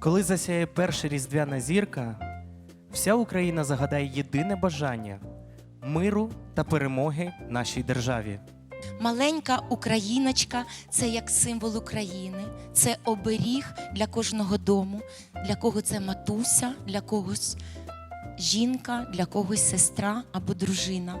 Коли засяє перша різдвяна зірка, вся Україна загадає єдине бажання миру та перемоги нашій державі. Маленька україночка це як символ України, це оберіг для кожного дому, для кого це матуся, для когось жінка, для когось сестра або дружина.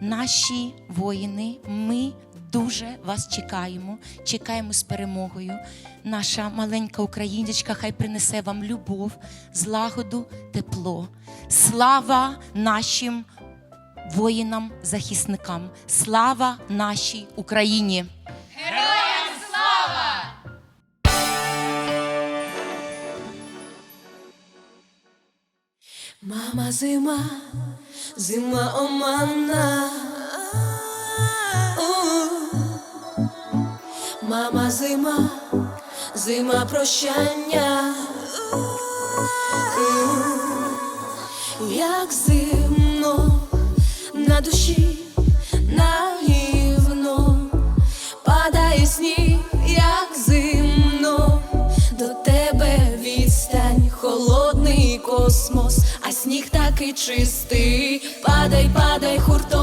Наші воїни, ми дуже вас чекаємо, чекаємо з перемогою. Наша маленька україночка хай принесе вам любов, злагоду, тепло. Слава нашим воїнам, захисникам. Слава нашій Україні! Героям слава! Мама зима, зима омана. Мама зима, зима прощання. Як зимно на душі наївно падає сніг, як зимно до тебе відстань, холодний космос, а сніг такий чистий. Падай, падай, хуртовиною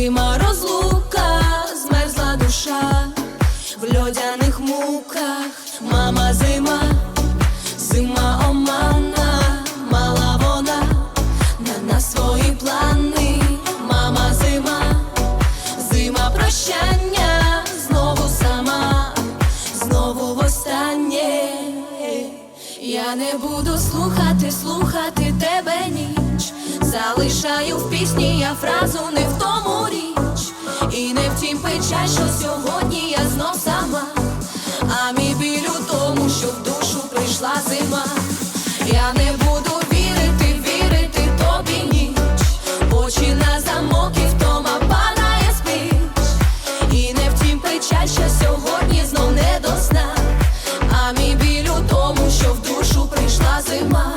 зима розлука, змерзла душа в льодяних муках. Мама зима, зима омана, мала вона на нас свої плани. Мама зима, зима прощання, знову сама, знову востаннє. Я не буду слухати, слухати тебе. Залишаю в пісні я фразу не в тому річ. І не в тім печаль, що сьогодні я знов сама. А мій біль у тому, що в душу прийшла зима. Я не буду вірити, вірити тобі ніч. Очі на замок і втома падає спіч. І не в тім печаль, що сьогодні знов не до сна. А мій біль у тому, що в душу прийшла зима.